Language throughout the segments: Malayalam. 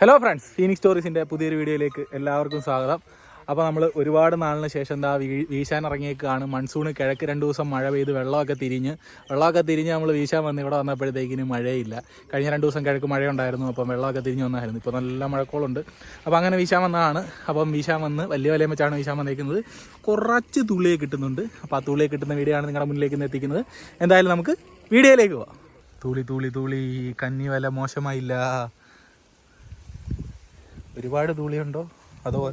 ഹലോ ഫ്രണ്ട്സ് ഫീനിക്സ് സ്റ്റോറീസിന്റെ പുതിയൊരു വീഡിയോയിലേക്ക് എല്ലാവർക്കും സ്വാഗതം. അപ്പോൾ നമ്മൾ ഒരുപാട് നാളിന് ശേഷം എന്താ വീശാൻ ഇറങ്ങിയേക്കാണ് മൺസൂൺ കിഴക്ക് രണ്ട് ദിവസം മഴ പെയ്ത് വെള്ളമൊക്കെ തിരിഞ്ഞ്. വെള്ളമൊക്കെ തിരിഞ്ഞ് നമ്മൾ വീശാൻ വന്ന് ഇവിടെ വന്നപ്പോഴത്തേക്കിന് മഴയില്ല. കഴിഞ്ഞ രണ്ട് ദിവസം കിഴക്ക് മഴയുണ്ടായിരുന്നു അപ്പം വെള്ളമൊക്കെ തിരിഞ്ഞ് വന്നായിരുന്നു. ഇപ്പോൾ നല്ല മഴക്കോളുണ്ട്. അപ്പോൾ അങ്ങനെ വീശാൻ വന്നതാണ്. അപ്പം വീശാൻ വന്ന് വലിയ വലിയ വെച്ചാണ് വീശാൻ വന്നേക്കുന്നത്. കുറച്ച് തുള്ളിയെ കിട്ടുന്നുണ്ട്. അപ്പോൾ ആ തുള്ളിയെ കിട്ടുന്ന വീഡിയോ ആണ് നിങ്ങളുടെ മുന്നിലേക്ക് ഇന്ന് എത്തിക്കുന്നത്. എന്തായാലും നമുക്ക് വീഡിയോയിലേക്ക് പോവാം. തുളി തുളി തുളി കന്നി വല മോശമായില്ല. ഒരുപാട് ധൂളിയുണ്ടോ? അതോ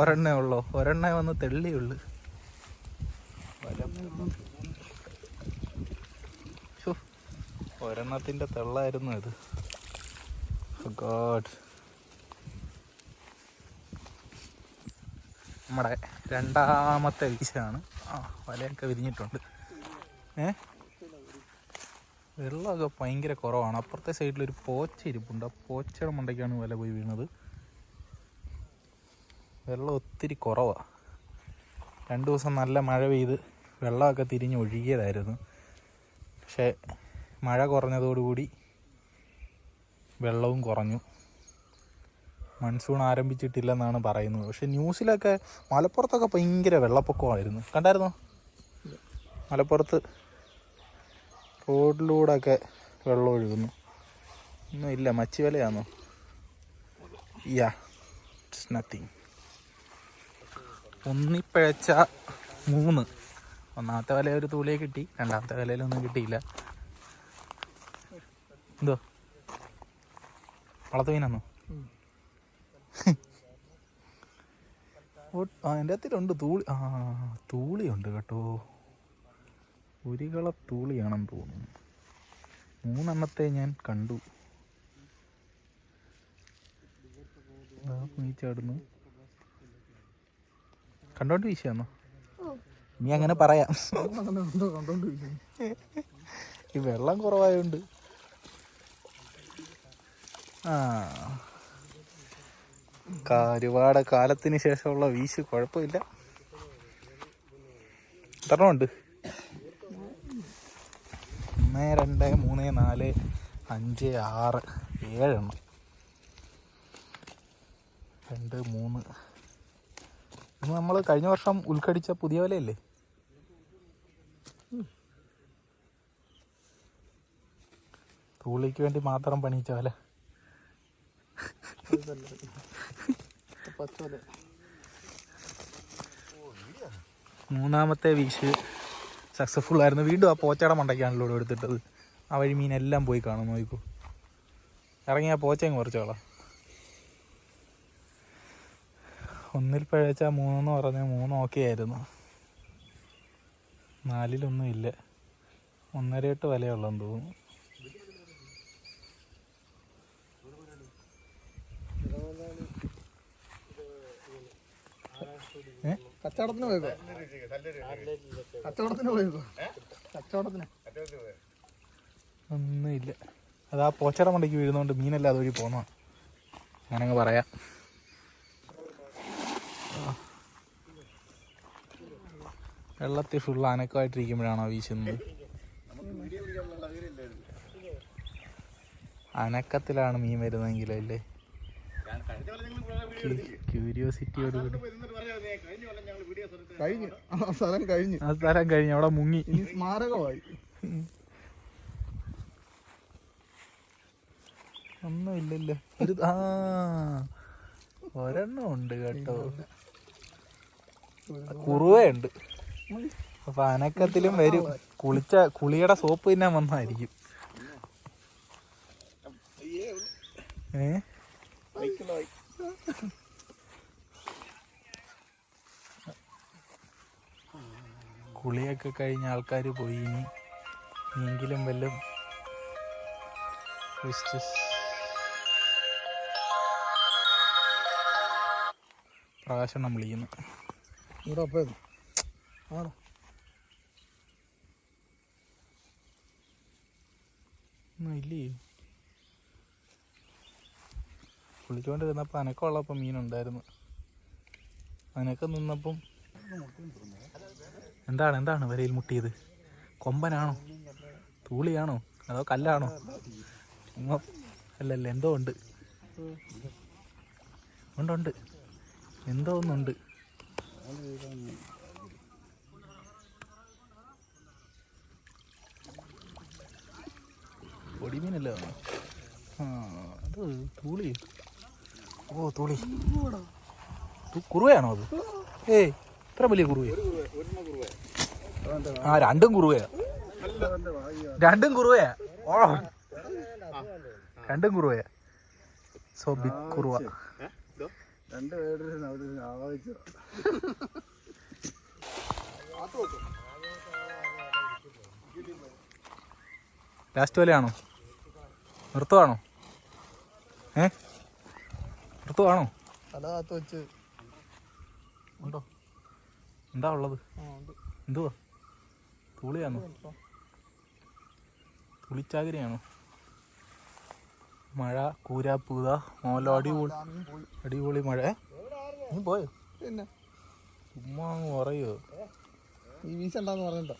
ഒരെണ്ണേ ഉള്ളോ. ഒരെണ്ണേ വന്ന് തെള്ളിയുള്ളു ഒരെണ്ണത്തിന്റെ തെള്ളായിരുന്നു ഇത്. ഗോഡ് നമ്മുടെ രണ്ടാമത്തെ വീശാണ്. ആ വലയൊക്കെ വിരിഞ്ഞിട്ടുണ്ട്. ഏ? വെള്ളമൊക്കെ ഭയങ്കര കുറവാണ്. അപ്പുറത്തെ സൈഡിൽ ഒരു പോച്ച ഇരിപ്പുണ്ട് ആ പോച്ചയുടെ മണ്ടയ്ക്കാണ് വല പോയി വീണത്. വെള്ളം ഒത്തിരി കുറവാണ് രണ്ട് ദിവസം നല്ല മഴ പെയ്ത് വെള്ളമൊക്കെ തിരിഞ്ഞ് ഒഴുകിയതായിരുന്നു. പക്ഷേ മഴ കുറഞ്ഞതോടുകൂടി വെള്ളവും കുറഞ്ഞു. മൺസൂൺ ആരംഭിച്ചിട്ടില്ലെന്നാണ് പറയുന്നത്. പക്ഷെ ന്യൂസിലൊക്കെ മലപ്പുറത്തൊക്കെ ഭയങ്കര വെള്ളപ്പൊക്കമായിരുന്നു. കണ്ടായിരുന്നോ? മലപ്പുറത്ത് റോഡിലൂടെയൊക്കെ വെള്ളം ഒഴുകുന്നു. ഒന്നും ഇല്ല. മച്ചി വിലയാണോ യാ ഇറ്റ്സ് നത്തിങ് ഒന്നിപ്പഴച്ച മൂന്ന്. ഒന്നാമത്തെ വില ഒരു തൂളിയെ കിട്ടി. രണ്ടാമത്തെ വിലയിലൊന്നും കിട്ടിയില്ല. എന്തോ? വളർത്തു ആ എന്റെ അകത്തിലുണ്ട് തൂളി. ആ തൂളിയുണ്ട് കേട്ടോ. ഒരു കളർ തൂളിയാണെന്ന് തോന്നുന്നു. മൂന്നെണ്ണത്തെ ഞാൻ കണ്ടു. നീ ചാടുന്നു കണ്ടോണ്ട് വീശിയാന്നോ നീ അങ്ങനെ പറയാം. ഈ വെള്ളം കുറവായോണ്ട്. ആ. ഒരുപാട് കാലത്തിന് ശേഷമുള്ള വീശ് കുഴപ്പമില്ല. എത്രണ്ണമുണ്ട് ഒന്ന് രണ്ട് മൂന്ന് നാല് അഞ്ച് ആറ് ഏഴെണ്ണം. രണ്ട് മൂന്ന്. നമ്മൾ കഴിഞ്ഞ വർഷം ഉൾക്കടിച്ച പുതിയ വലയല്ലേ? തൂളിക്ക് വേണ്ടി മാത്രം പണിയിച്ച വല. മൂന്നാമത്തെ വീശ് സക്സസ്ഫുൾ ആയിരുന്നു. വീണ്ടും ആ പോച്ചയുടെ മണ്ടയ്ക്കാണല്ലോ എടുത്തിട്ടത്. ആ വഴി മീനെല്ലാം പോയി കാണും നോക്കൂ. ഇറങ്ങി ആ പോച്ചയും കുറച്ചോളാം ഒന്നിൽ പഴച്ച മൂന്നെന്ന് പറഞ്ഞ മൂന്ന് ഓക്കെ ആയിരുന്നു. നാലിലൊന്നും ഇല്ല. ഒന്നര എട്ട് വിലയുള്ളതെന്ന് തോന്നുന്നു. കച്ചവടത്തിന് പോയപ്പോ കച്ചവടത്തിന് പോയപ്പോ കച്ചവടത്തിന്? ഒന്നുമില്ല. അത് ആ പോച്ചറ മണ്ടയ്ക്ക് വീഴുന്നോണ്ട് മീനെല്ലാം അതുവഴി പോന്നോ ഞാനങ്ങ് പറയാം. വെള്ളത്തിൽ ഫുൾ അനക്കമായിട്ടിരിക്കുമ്പോഴാണോ വീശുന്നത്? അനക്കത്തിലാണ് മീൻ വരുന്നതെങ്കിലും അല്ലേ? ക്യൂരിയോസിറ്റി കൂടി. കഴിഞ്ഞു. ആ സ്ഥലം കഴിഞ്ഞു. ആ സ്ഥലം കഴിഞ്ഞു. അവിടെ മുങ്ങി. ഇനി സ്മാരകമായി. ഒന്നും ഇല്ലല്ലോ ഒരു ആ ഒരെണ്ണം ഉണ്ട് കേട്ടോ. കുറുവയുണ്ട് അപ്പൊ അനക്കത്തിലും വരും. കുളിച്ച കുളിയുടെ സോപ്പ് തിന്നാൻ വന്നായിരിക്കും. കുളിയൊക്കെ കഴിഞ്ഞ ആൾക്കാർ പോയി ഇനി എങ്കിലും വല്ലതും പ്രകാശം പ്രകാശനം വിളിക്കുന്നു. ഇവിടെ പോയത് ഒന്നും ഇല്ലേ? കുളിച്ചുകൊണ്ടിരുന്നപ്പോൾ അനക്കമുള്ളപ്പോൾ മീനുണ്ടായിരുന്നു അനക്ക നിന്നപ്പം എന്താണ് എന്താണ് വരയിൽ മുട്ടിയത്? കൊമ്പനാണോ? തൂളിയാണോ? അതോ കല്ലാണോ? അല്ലല്ല എന്തോ ഉണ്ട്. ഉണ്ട് ഉണ്ട്. എന്തോ ഒന്നുണ്ട്. പൊടിമീനല്ലേ? ആ അത് തൂളി. ഓ തൂളി. കുറുവയാണോ അത്? ഏ ഇത്ര വലിയ കുറുവ ആ രണ്ടും കുറുവയാ. രണ്ടും കുറുവയാ? ഓ. രണ്ടും കുറുവയാ. So big Kuruva. രണ്ട് ലാസ്റ്റ് വലയാണോ? നിർത്തുവാണോ? ഏ? നിർത്തുവാണോ? തലകത്ത് വെച്ച്. ഉണ്ടോ? എന്താ ഉള്ളത്? എന്തുവാ? തുളിയാണോ? തുളിച്ചാകരിയാണോ? മഴ കൂരാപ്പൂത മോല അടിപൊളി അടിപൊളി മഴ. നീ പോയോ? പിന്നെ. ചുമ്മാ അങ്ങ് പറയോ ഈ വീശണ്ടാന്ന് പറഞ്ഞിട്ടോ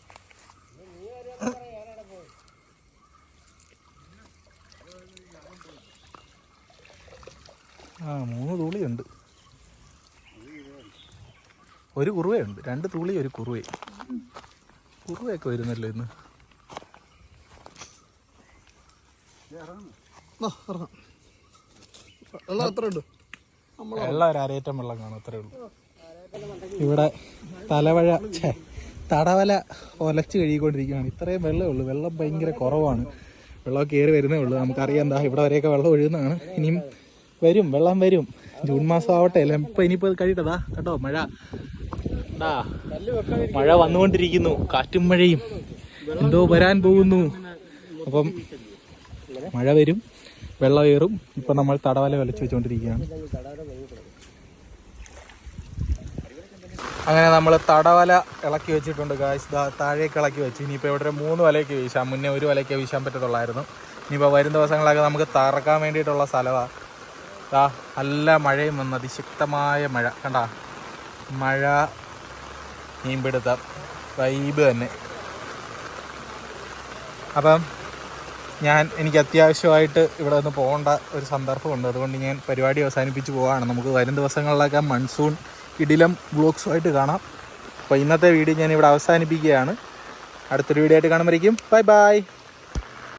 ആ മൂന്ന് തുളിയുണ്ട് ഒരു കുറുവയുണ്ട്. രണ്ട് തുള്ളി ഒരു കുറുവേ. കുറുവയൊക്കെ വരുന്നല്ലോ ഇന്ന്? വെള്ളം ഉണ്ട് വെള്ളം ഒരു അരയേറ്റം വെള്ളം കാണും അത്രേ ഉള്ളൂ. ഇവിടെ തലവഴ ഛേ തടവല ഒലച്ച് കഴുകിക്കൊണ്ടിരിക്കുകയാണ്. ഇത്രയും വെള്ളമേ ഉള്ളൂ. വെള്ളം ഭയങ്കര കുറവാണ്. വെള്ളം കയറി വരുന്നേ ഉള്ളൂ. നമുക്കറിയാം എന്താ ഇവിടെ വരെയൊക്കെ വെള്ളം ഒഴുകുന്നതാണ്. ഇനിയും വരും വെള്ളം വരും. ജൂൺ മാസം ആവട്ടെ അല്ലേ? ഇപ്പം ഇനിയിപ്പോൾ കഴിയട്ടതാ കേട്ടോ മഴ. മഴ വന്നുകൊണ്ടിരിക്കുന്നു കാറ്റും മഴയും. എന്തോ വരാൻ പോകുന്നു. അപ്പം മഴ വരും വെള്ളം ഏറും. ഇപ്പം നമ്മൾ തടവല വലിച്ചു വെച്ചുകൊണ്ടിരിക്കുകയാണ് അങ്ങനെ നമ്മൾ തടവല ഇളക്കി വെച്ചിട്ടുണ്ട് ഗായ്സ് താഴേക്ക് ഇളക്കി വെച്ച്. ഇനിയിപ്പോൾ ഇവിടെ മൂന്ന് വലയൊക്കെ വീശാം. മുന്നേ ഒരു വലയൊക്കെ വീശാൻ പറ്റത്തുള്ളായിരുന്നു. ഇനിയിപ്പോൾ വരും ദിവസങ്ങളൊക്കെ നമുക്ക് തറക്കാൻ വേണ്ടിയിട്ടുള്ള സ്ഥലമാണ് ദാ നല്ല മഴയും വന്ന് അതിശക്തമായ മഴ. കണ്ട? മഴ മീൻപിടുത്തം വൈബ് തന്നെ. അപ്പം ഞാൻ എനിക്ക് അത്യാവശ്യമായിട്ട് ഇവിടെ നിന്ന് പോകേണ്ട ഒരു സന്ദർഭമുണ്ട്. അതുകൊണ്ട് ഞാൻ പരിപാടി അവസാനിപ്പിച്ച് പോവാണ്. നമുക്ക് വരും ദിവസങ്ങളിലൊക്കെ മൺസൂൺ ഇടിലം ബ്ലോക്സുമായിട്ട് കാണാം. അപ്പോൾ ഇന്നത്തെ വീഡിയോ ഞാൻ ഇവിടെ അവസാനിപ്പിക്കുകയാണ്. അടുത്തൊരു വീഡിയോ ആയിട്ട് കാണുമ്പോഴേക്കും ബൈ ബൈ